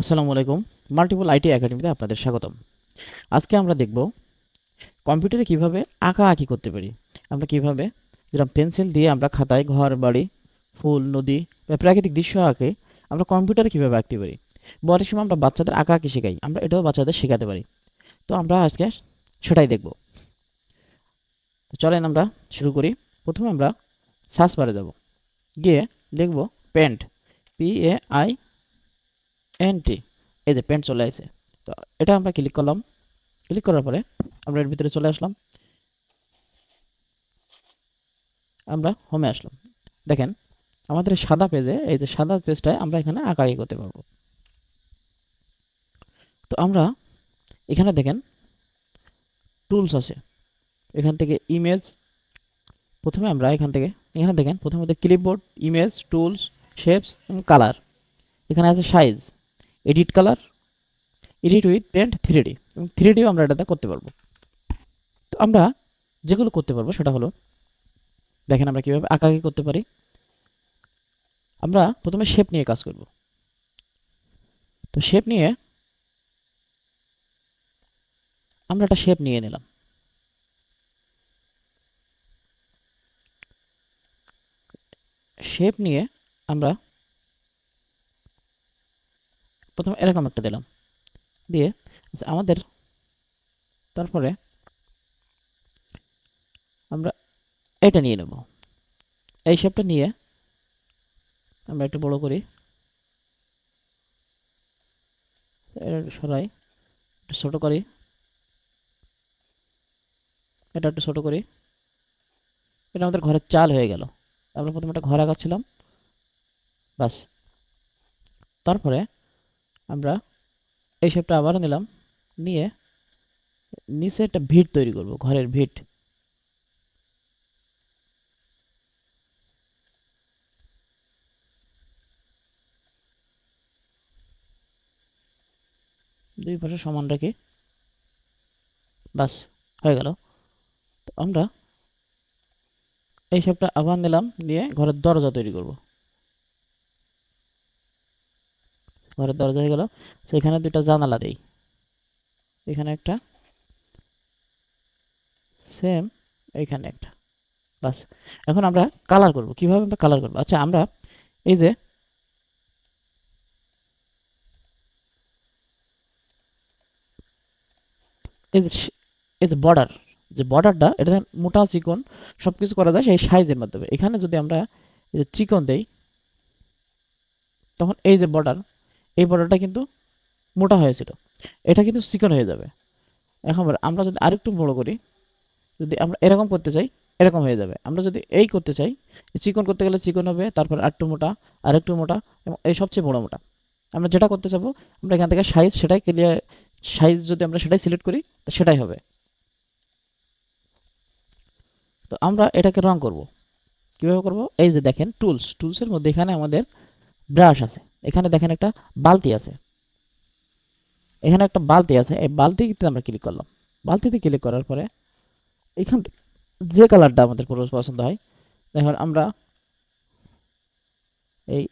আসসালামু আলাইকুম multiple IT একাডেমিতে আপনাদের স্বাগতম। আজকে আমরা দেখব কম্পিউটারে কীভাবে আঁকা আঁকি করতে পারি। আমরা কীভাবে যেরকম পেন্সিল দিয়ে আমরা খাতায় ঘর, বাড়ি, ফুল, নদী বা প্রাকৃতিক দৃশ্য আঁকে, আমরা কম্পিউটারে কীভাবে আঁকতে পারি। বড় সময় আমরা বাচ্চাদের আঁকা আঁকি শেখাই, আমরা এটাও বাচ্চাদের শেখাতে পারি। তো আমরা আজকে সেটাই দেখব। চলেন আমরা শুরু করি। প্রথমে আমরা সার্চ বারে যাব। গিয়ে লিখব paint P A I N T এই যে পেন্ট চলে আসে। তো এটা আমরা ক্লিক করলাম। ক্লিক করার পরে আমরা এর ভিতরে চলে আসলাম। আমরা হোমে আসলাম। দেখেন, আমাদের সাদা পেজে এই যে সাদা পেজটায় আমরা এখানে আঁকাআঁকি করতে পারব। তো আমরা এখানে দেখেন টুলস আছে। এখান থেকে ইমেজ প্রথমে আমরা এখান থেকে, এখানে দেখেন, প্রথমে ক্লিপবোর্ড ইমেজ টুলস শেপস এবং কালার এখানে আছে size edit colour edit with paint three D এবং থ্রি ডিও আমরা এটাতে করতে পারব। তো আমরা যেগুলো করতে পারব সেটা হলো, দেখেন আমরা কীভাবে আঁকাআঁকি করতে পারি। আমরা প্রথমে শেপ নিয়ে কাজ করব। তো শেপ নিয়ে আমরা একটা শেপ নিয়ে নিলাম। শেপ নিয়ে আমরা প্রথমে এরকম একটা দিলাম। দিয়ে আমাদের তারপরে আমরা এটা নিয়ে নেব। এই শেপটা নিয়ে আমরা একটু বড় করি। এটা সরাই, একটু ছোট করি। এটা একটু ছোট করি। এটা আমাদের ঘরের চাল হয়ে গেল। আমরা প্রথমে একটা ঘর আঁকাচ্ছিলাম বাস। তারপরে আমরা এই শেপটা আবার নিলাম। নিয়ে নিচে একটা ভিট তৈরি করব, ঘরের ভিট। দুই পাশে সমান রাখি বাস, হয়ে গেল। আমরা এই সবটা আবার নিলাম, নিয়ে ঘরের দরজা তৈরি করব। ঘরের দরজা হয়ে গেল। সেখানে দুইটা জানালা দেই। এখানে একটা। সেম এইখানে একটা। বাস। এখন আমরা কালার করব। কীভাবে আমরা কালার করব? আচ্ছা আমরা এই যে এই যে বর্ডার যে বর্ডারটা এটা মোটা চিকন সব কিছু করা যায় সেই সাইজের মাধ্যমে। এখানে যদি আমরা চিকন দেই, তখন এই যে বর্ডার এই বর্ডারটা কিন্তু মোটা হয়েছিল। এটা কিন্তু চিকন হয়ে যাবে। এখন আমরা যদি আরেকটু বড় করি, যদি আমরা এরকম করতে চাই, এরকম হয়ে যাবে। আমরা যদি এই করতে চাই, চিকন করতে গেলে চিকন হবে, তারপর আরেকটু মোটা আরেকটু মোটা, এবং এই সবচেয়ে বড় মোটা। আমরা যেটা করতে চাবো, আমরা এখান থেকে সাইজ সেটাই ক্লিয়ার সাইজ যদি আমরা সেটাই সিলেক্ট করি সেটাই হবে। তো আমরা এটাকে রং করব। কীভাবে করব? এই যে দেখেন টুলস টুলসের মধ্যে এখানে আমাদের ব্রাশ আছে। এখানে দেখেন একটা বালতি আছে। এখানে একটা বালতি আছে। এই বালতিতে আমরা ক্লিক করলাম। বালতিতে ক্লিক করার পরে এখান যে কালারটা আমাদের পছন্দ হয় দেখুন আমরা এই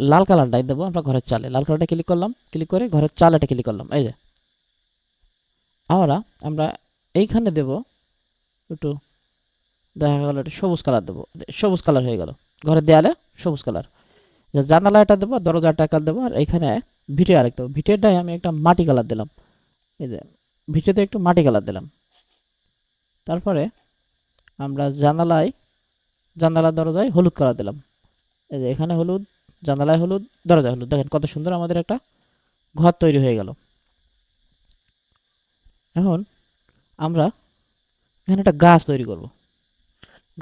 লাল কালারটাই দেবো আমরা ঘরের চালে। লাল কালারটা ক্লিক করলাম। ক্লিক করে ঘরের চালেটা ক্লিক করলাম। এই যে। আমরা আমরা এইখানে দেব একটু দেখা গেল একটু সবুজ কালার দেবো। সবুজ কালার হয়ে গেল। ঘরের দেয়ালে সবুজ কালার জানালা এটা দেবো, দরজাটা কালার দেবো, আর এখানে ভিটে আরেকটা ভিটেরটাই আমি একটা মাটি কালার দিলাম। এই যে, ভিটেতে একটু মাটি কালার দিলাম। তারপরে আমরা জানালায় জানালা দরজায় হলুদ কালার দিলাম। এই যে, এখানে হলুদ, জানালায় হলুদ, দরজায় হলুদ। দেখেন কত সুন্দর আমাদের একটা ঘর তৈরি হয়ে গেল। এখন আমরা এখানে একটা গাছ তৈরি করব।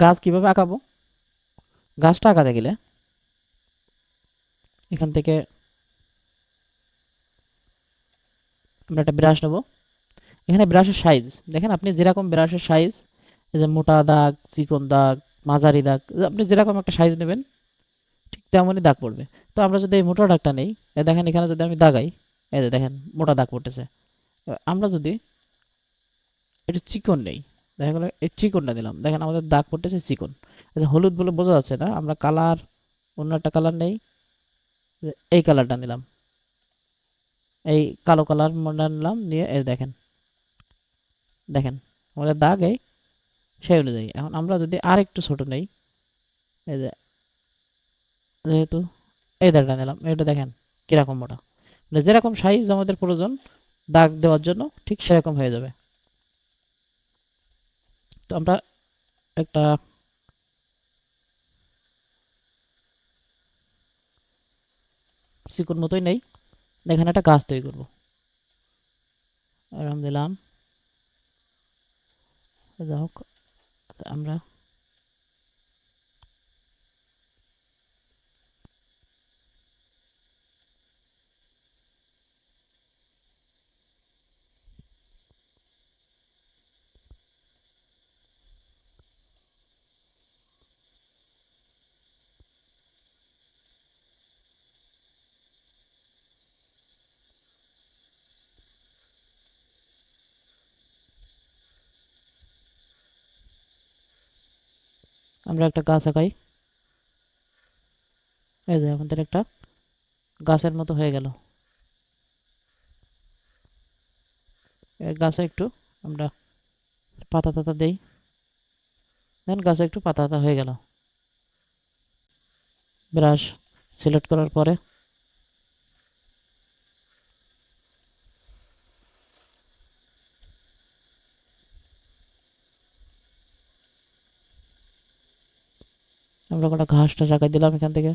গাছ কীভাবে আঁকাবো? গাছটা আঁকাতে গেলে এখান থেকে আমরা একটা ব্রাশ নেব। এখানে ব্রাশের সাইজ দেখেন আপনি যেরকম ব্রাশের সাইজ যে মোটা দাগ, চিকন দাগ, মাঝারি দাগ আপনি যেরকম একটা সাইজ নেবেন, ঠিক তেমনই দাগ পড়বে। তো আমরা যদি এই মোটা দাগটা নেই দেখেন এখানে যদি আমি দাগাই, এই যে দেখেন মোটা দাগ পড়তেছে। আমরা যদি একটু চিকন নেই, দেখা গেলো এই চিকনটা দিলাম, দেখেন আমাদের দাগ পড়তেছে চিকন। যে হলুদ বলে বোঝা যাচ্ছে না, আমরা কালার অন্য একটা কালার নেই এই কালারটা নিলাম। এই কালো কালার মনে নিলাম, দিয়ে এই দেখেন। দেখেন, আমাদের দাগ এই সেই অনুযায়ী। এখন আমরা যদি আর একটু ছোট নেই, এই যে যেহেতু এই দাগটা নিলাম, এটা দেখেন কীরকম মোটা। মানে যেরকম সাইজ আমাদের প্রয়োজন, দাগ দেওয়ার জন্য ঠিক সেরকম হয়ে যাবে। তো আমরা একটা চিকন মতোই নেই এখানে একটা গাছ তৈরি করব দিলাম যাই হোক আমরা আমরা একটা গাছ আঁকাই এই যে আমাদের একটা গাছের মতো হয়ে গেল। গাছে একটু আমরা পাতা টাতা দেই। দেন গাছে একটু পাতা পাতা হয়ে গেল। ব্রাশ সিলেক্ট করার পরে আমরা কটা ঘাসটা টাকা দিলাম এখান থেকে।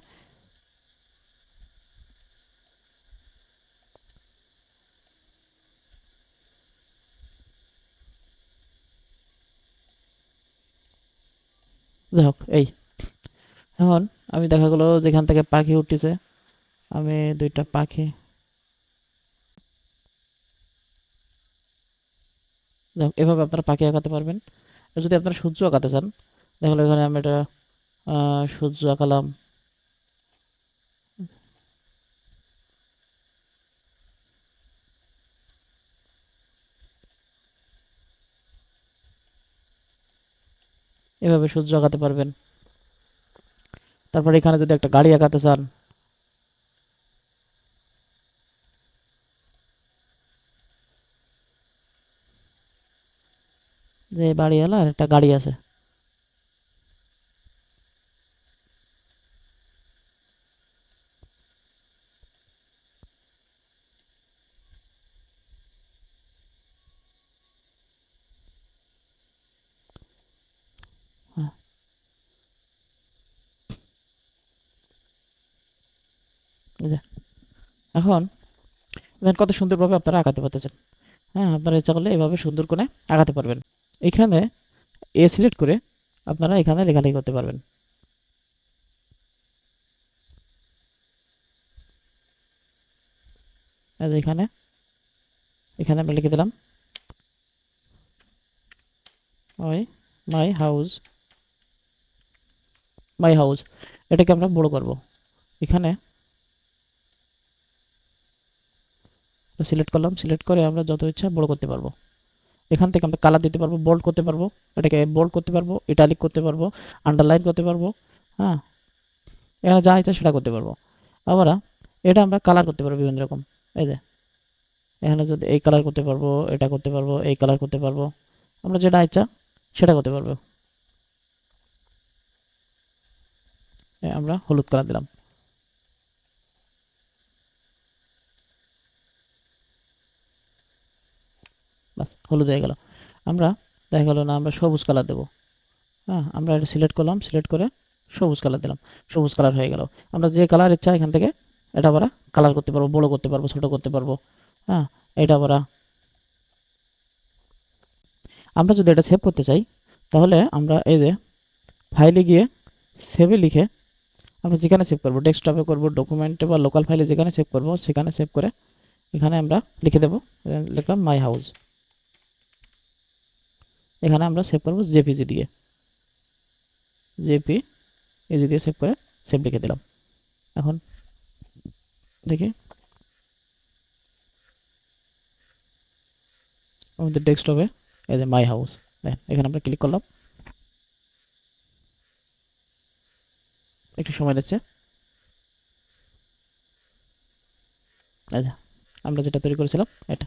হোক এই। এখন আমি দেখা গেলো যেখান থেকে পাখি উঠতেছে আমি দুইটা পাখি। হোক, এভাবে আপনারা পাখি আঁকাতে পারবেন। যদি আপনারা সূর্য আঁকাতে চান দেখা গেলো এখানে আমি আহ, সূর্য আঁকালাম এভাবে সূর্য আঁকাতে পারবেন। তারপর এখানে যদি একটা গাড়ি আঁকাতে চান। যে বাড়িওয়ালা আর একটা গাড়ি আছে। এখন দেখেন কত সুন্দরভাবে আপনারা আঁকাতে পারতেছেন। হ্যাঁ আপনারা ইচ্ছা করলে এভাবে সুন্দর করে আঁকাতে পারবেন। এখানে এ সিলেক্ট করে আপনারা এখানে লেখালেখি করতে পারবেন। এখানে এখানে আমরা লিখে দিলাম, ওই মাই হাউস মাই হাউস, এটাকে আমরা বড় করব। এখানে সিলেক্ট করলাম সিলেক্ট করে আমরা যত ইচ্ছা বড় করতে পারব। এখান থেকে আমরা কালার দিতে পারব বোল্ড করতে পারব, এটাকে বোল্ড করতে পারব ইটালিক করতে পারব আন্ডারলাইন করতে পারব হ্যাঁ এখানে যা ইচ্ছা সেটা করতে পারব। আবার এটা আমরা কালার করতে পারব বিভিন্ন রকম, এই যে, এখানে যদি এই কালার করতে পারব, এটা করতে পারব, এই কালার করতে পারব, আমরা যেটা ইচ্ছা সেটা করতে পারব। আমরা হলুদ কালার দিলাম। বাস, হলুদ হয়ে গেল। আমরা, দেখা গেলো না, আমরা সবুজ কালার দেবো। হ্যাঁ আমরা এটা সিলেক্ট করলাম, সিলেক্ট করে সবুজ কালার দিলাম। সবুজ কালার হয়ে গেল। আমরা যে কালার ইচ্ছা এখান থেকে এটা আমরা কালার করতে পারব, বড় করতে পারব, ছোট করতে পারব। হ্যাঁ এটা আমরা আমরা যদি এটা সেভ করতে চাই, তাহলে আমরা এই যে ফাইলে গিয়ে সেভে লিখে আমরা যেখানে সেভ করব ডেস্কটপে করব ডকুমেন্টে বা লোকাল ফাইলে যেখানে সেভ করব, সেখানে সেভ করে এখানে আমরা লিখে দেবো। লিখলাম মাই হাউস এখানে আমরা সেভ করব জেপিজি দিয়ে। জেপি এজি দিয়ে সেভ করে সেভ লিখে দিলাম। এখন দেখি। আমাদের ডেস্কটপে এই যে মাই হাউস দেখেন, এখানে আমরা ক্লিক করলাম। একটু সময় দিচ্ছে। আচ্ছা আমরা যেটা তৈরি করেছিলাম, এটা।